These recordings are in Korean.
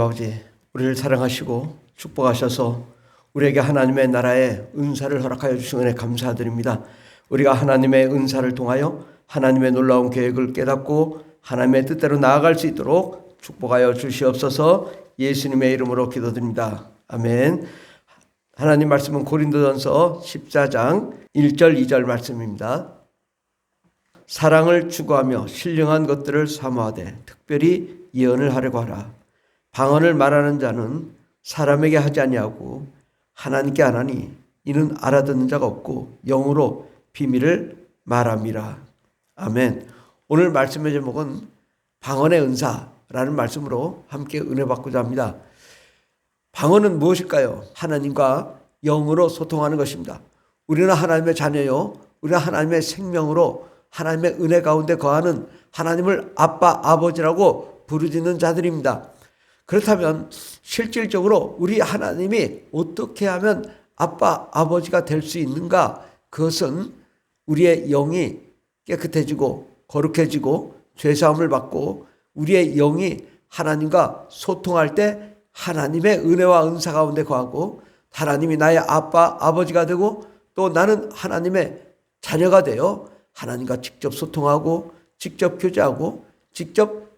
아버지, 우리를 사랑하시고 축복하셔서 우리에게 하나님의 나라의 은사를 허락하여 주신 은혜 감사드립니다. 우리가 하나님의 은사를 통하여 하나님의 놀라운 계획을 깨닫고 하나님의 뜻대로 나아갈 수 있도록 축복하여 주시옵소서 예수님의 이름으로 기도드립니다. 아멘. 하나님 말씀은 고린도전서 14장 1절 2절 말씀입니다. 사랑을 추구하며 신령한 것들을 사모하되 특별히 예언을 하려고 하라. 방언을 말하는 자는 사람에게 하지 아니하고 하나님께 하나니 이는 알아듣는 자가 없고 영으로 비밀을 말함이라. 아멘. 오늘 말씀의 제목은 방언의 은사라는 말씀으로 함께 은혜 받고자 합니다. 방언은 무엇일까요? 하나님과 영으로 소통하는 것입니다. 우리는 하나님의 자녀요. 우리는 하나님의 생명으로 하나님의 은혜 가운데 거하는 하나님을 아빠, 아버지라고 부르짖는 자들입니다. 그렇다면 실질적으로 우리 하나님이 어떻게 하면 아빠, 아버지가 될 수 있는가? 그것은 우리의 영이 깨끗해지고 거룩해지고 죄사함을 받고 우리의 영이 하나님과 소통할 때 하나님의 은혜와 은사 가운데 거하고 하나님이 나의 아빠, 아버지가 되고 또 나는 하나님의 자녀가 되어 하나님과 직접 소통하고 직접 교제하고 직접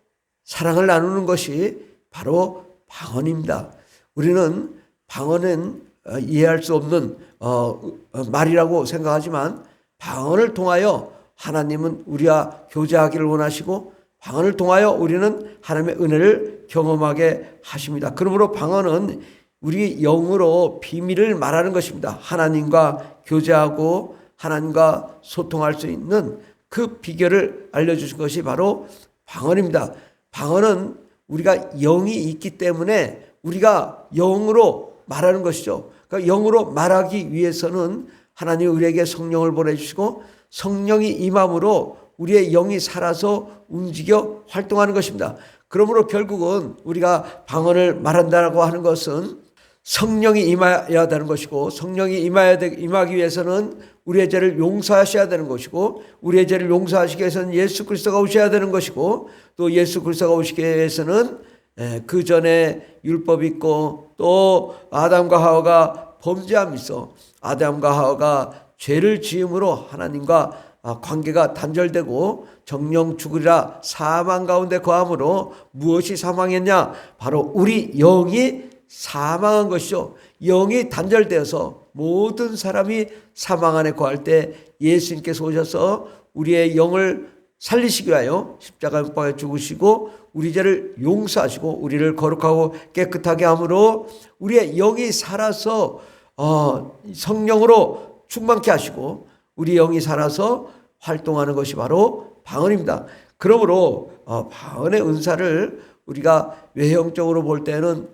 사랑을 나누는 것이 바로 방언입니다. 우리는 방언은 어, 이해할 수 없는 어, 어, 말이라고 생각하지만 방언을 통하여 하나님은 우리와 교제하기를 원하시고 방언을 통하여 우리는 하나님의 은혜를 경험하게 하십니다. 그러므로 방언은 우리 영으로 비밀을 말하는 것입니다. 하나님과 교제하고 하나님과 소통할 수 있는 그 비결을 알려주신 것이 바로 방언입니다. 방언은 우리가 영이 있기 때문에 우리가 영으로 말하는 것이죠. 그러니까 영으로 말하기 위해서는 하나님 우리에게 성령을 보내주시고 성령이 임함으로 우리의 영이 살아서 움직여 활동하는 것입니다. 그러므로 결국은 우리가 방언을 말한다고 하는 것은 성령이 임해야 되는 것이고 성령이 임해야 되, 임하기 위해서는 우리의 죄를 용서하셔야 되는 것이고 우리의 죄를 용서하시기 위해서는 예수 그리스도가 오셔야 되는 것이고 또 예수 그리스도가 오시기 위해서는 예, 그 전에 율법이 있고 또 아담과 하와가 범죄함이 있어 아담과 하와가 죄를 지음으로 하나님과 아, 관계가 단절되고 정령 죽으리라 사망 가운데 거함으로 무엇이 사망했냐? 바로 우리 영이 사망한 것이죠. 영이 단절되어서 모든 사람이 사망 안에 거할 때 예수님께서 오셔서 우리의 영을 살리시기 위하여 십자가 못 죽으시고 우리 죄를 용서하시고 우리를 거룩하고 깨끗하게 함으로 우리의 영이 살아서 어, 성령으로 충만케 하시고 우리 영이 살아서 활동하는 것이 바로 방언입니다. 그러므로 어, 방언의 은사를 우리가 외형적으로 볼 때는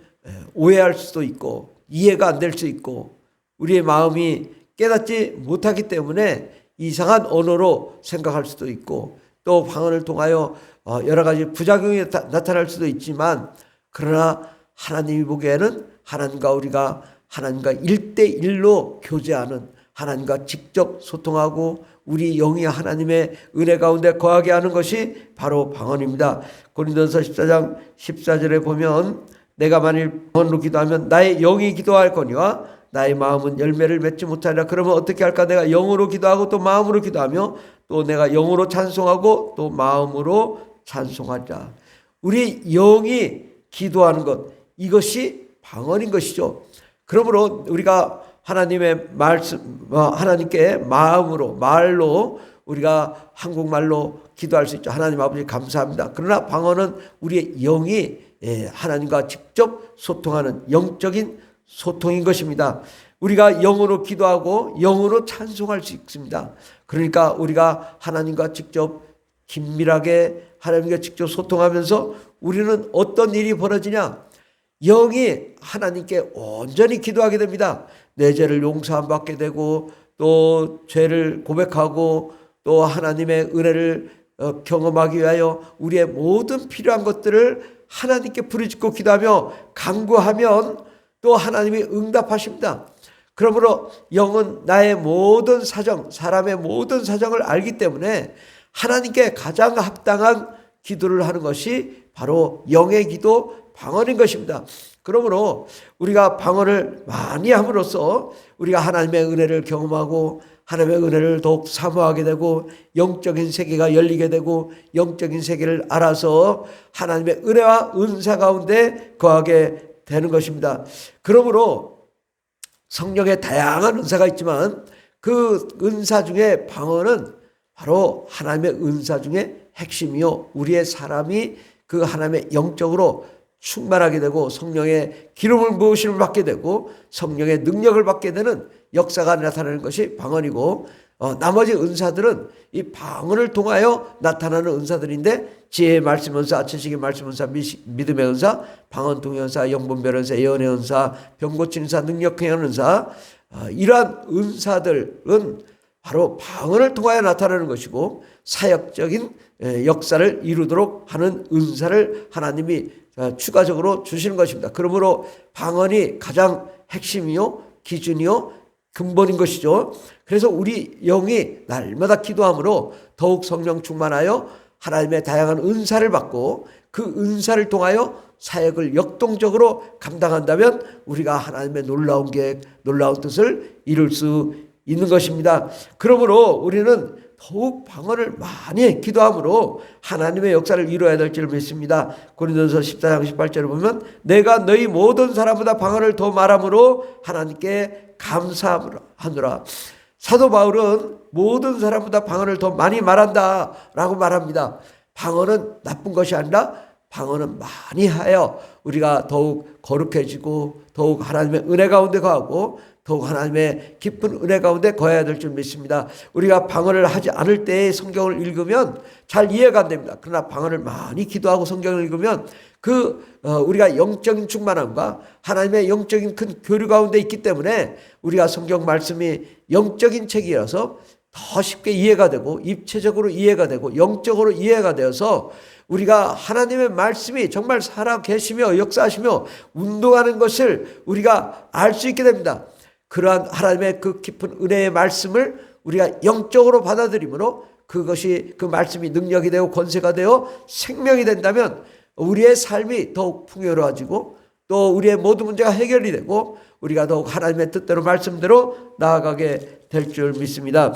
오해할 수도 있고 이해가 안 될 수 있고 우리의 마음이 깨닫지 못하기 때문에 이상한 언어로 생각할 수도 있고 또 방언을 통하여 어, 여러 가지 부작용이 나타날 수도 있지만 그러나 하나님이 보기에는 하나님과 우리가 하나님과 일대일로 교제하는 하나님과 직접 소통하고 우리 영이 하나님의 은혜 가운데 거하게 하는 것이 바로 방언입니다. 고린도서 14장 14절에 보면 내가 만일 방언으로 기도하면 나의 영이 기도할 거니와 나의 마음은 열매를 맺지 못하리라. 그러면 어떻게 할까? 내가 영으로 기도하고 또 마음으로 기도하며 또 내가 영으로 찬송하고 또 마음으로 찬송하자. 우리 영이 기도하는 것 이것이 방언인 것이죠. 그러므로 우리가 하나님의 말씀 어, 하나님께 마음으로 말로 우리가 한국말로 기도할 수 있죠. 하나님 아버지 감사합니다. 그러나 방언은 우리의 영이 예, 하나님과 직접 소통하는 영적인 소통인 것입니다. 우리가 영으로 기도하고 영으로 찬송할 수 있습니다. 그러니까 우리가 하나님과 직접 긴밀하게 하나님과 직접 소통하면서 우리는 어떤 일이 벌어지냐? 영이 하나님께 온전히 기도하게 됩니다. 내 죄를 용서함 받게 되고 또 죄를 고백하고 또 하나님의 은혜를 어, 경험하기 위하여 우리의 모든 필요한 것들을 하나님께 부르짖고 기도하며 간구하면 또 하나님이 응답하십니다. 그러므로 영은 나의 모든 사정, 사람의 모든 사정을 알기 때문에 하나님께 가장 합당한 기도를 하는 것이 바로 영의 기도 방언인 것입니다. 그러므로 우리가 방언을 많이 함으로써 우리가 하나님의 은혜를 경험하고 하나님의 은혜를 더욱 사모하게 되고 영적인 세계가 열리게 되고 영적인 세계를 알아서 하나님의 은혜와 은사 가운데 거하게 되는 것입니다. 그러므로 성령의 다양한 은사가 있지만 그 은사 중에 방언은 바로 하나님의 은사 중에 핵심이요. 우리의 사람이 그 하나님의 영적으로 충만하게 되고 성령의 기름을 부으심을 받게 되고 성령의 능력을 받게 되는 역사가 나타나는 것이 방언이고 어, 나머지 은사들은 이 방언을 통하여 나타나는 은사들인데 지혜의 말씀 은사, 지식의 말씀 은사, 미- 믿음의 은사, 방언 통의 은사, 영분별 은사, 예언의 은사, 병 고치는 은사, 능력 행하는 은사 어, 이러한 은사들은 바로 방언을 통하여 나타나는 것이고 사역적인 에, 역사를 이루도록 하는 은사를 하나님이 어, 추가적으로 주시는 것입니다. 그러므로 방언이 가장 핵심이요, 기준이요, 근본인 것이죠. 그래서 우리 영이 날마다 기도함으로 더욱 성령 충만하여 하나님의 다양한 은사를 받고 그 은사를 통하여 사역을 역동적으로 감당한다면 우리가 하나님의 놀라운 계획, 놀라운 뜻을 이룰 수 있는 것입니다. 그러므로 우리는 더욱 방언을 많이 기도함으로 하나님의 역사를 이루어야 될 줄 믿습니다. 고린도서 14장 18절을 보면 내가 너희 모든 사람보다 방언을 더 말함으로 하나님께 감사하노라. 사도 바울은 모든 사람보다 방언을 더 많이 말한다라고 말합니다. 방언은 나쁜 것이 아니라 방언은 많이 하여 우리가 더욱 거룩해지고 더욱 하나님의 은혜 가운데 거하고 더욱 하나님의 깊은 은혜 가운데 거해야 될 줄 믿습니다. 우리가 방언을 하지 않을 때의 성경을 읽으면 잘 이해가 안 됩니다. 그러나 방언을 많이 기도하고 성경을 읽으면 그 어, 우리가 영적인 충만함과 하나님의 영적인 큰 교류 가운데 있기 때문에 우리가 성경 말씀이 영적인 책이라서 더 쉽게 이해가 되고 입체적으로 이해가 되고 영적으로 이해가 되어서 우리가 하나님의 말씀이 정말 살아 계시며 역사하시며 운동하는 것을 우리가 알 수 있게 됩니다. 그러한 하나님의 그 깊은 은혜의 말씀을 우리가 영적으로 받아들이므로 그것이 그 말씀이 능력이 되고 권세가 되어 생명이 된다면 우리의 삶이 더욱 풍요로워지고 또 우리의 모든 문제가 해결이 되고 우리가 더욱 하나님의 뜻대로 말씀대로 나아가게 될 줄 믿습니다.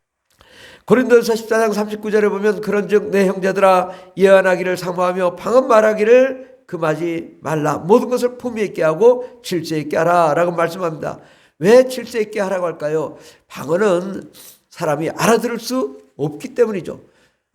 고린도서 14장 39절에 보면 그런즉 내 형제들아 예언하기를 사모하며 방언 말하기를 금하지 말라 모든 것을 품위 있게 하고 질서 있게 하라라고 말씀합니다. 왜 질서 있게 하라고 할까요? 방언은 사람이 알아들을 수 없기 때문이죠.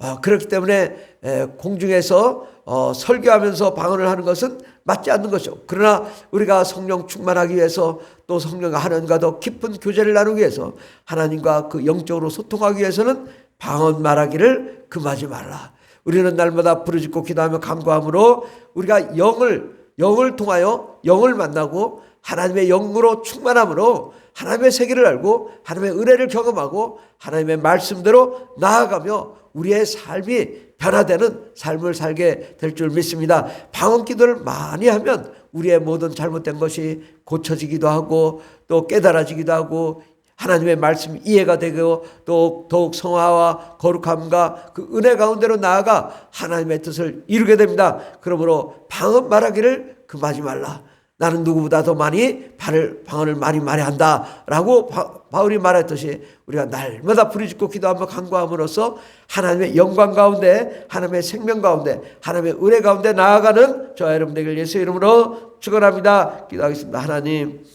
아, 그렇기 때문에 에, 공중에서 어, 설교하면서 방언을 하는 것은 맞지 않는 것이죠. 그러나 우리가 성령 충만하기 위해서 또 성령과 하나님과 더 깊은 교제를 나누기 위해서 하나님과 그 영적으로 소통하기 위해서는 방언 말하기를 금하지 말라. 우리는 날마다 부르짖고 기도하며 간구함으로 우리가 영을 영을 통하여 영을 만나고 하나님의 영으로 충만함으로 하나님의 세계를 알고 하나님의 은혜를 경험하고 하나님의 말씀대로 나아가며 우리의 삶이 변화되는 삶을 살게 될 줄 믿습니다. 방언 기도를 많이 하면 우리의 모든 잘못된 것이 고쳐지기도 하고 또 깨달아지기도 하고 하나님의 말씀 이해가 되고 또 더욱 성화와 거룩함과 그 은혜 가운데로 나아가 하나님의 뜻을 이루게 됩니다. 그러므로 방언 말하기를 금하지 말라. 나는 누구보다 더 많이 발을 방언을 많이 말해야 한다라고 바, 바울이 말했듯이 우리가 날마다 부르짖고 기도하며 간구함으로써 하나님의 영광 가운데 하나님의 생명 가운데 하나님의 은혜 가운데 나아가는 저와 여러분들 예수 이름으로 축원합니다. 기도하겠습니다. 하나님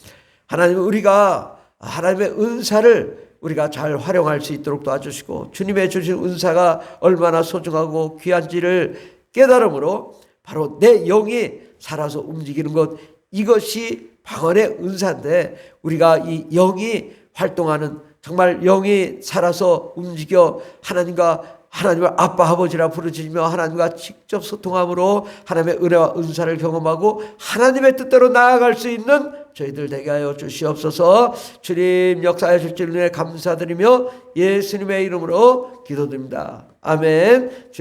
하나님 우리가 하나님의 은사를 우리가 잘 활용할 수 있도록 도와주시고 주님의 주신 은사가 얼마나 소중하고 귀한지를 깨달음으로 바로 내 영이 살아서 움직이는 것 이것이 방언의 은사인데 우리가 이 영이 활동하는 정말 영이 살아서 움직여 하나님과 하나님을 아빠 아버지라 부르짖으며 하나님과 직접 소통함으로 하나님의 은혜와 은사를 경험하고 하나님의 뜻대로 나아갈 수 있는 저희들 되게 하여 주시옵소서 주님 역사해 주실 줄 감사드리며 예수님의 이름으로 기도드립니다. 아멘.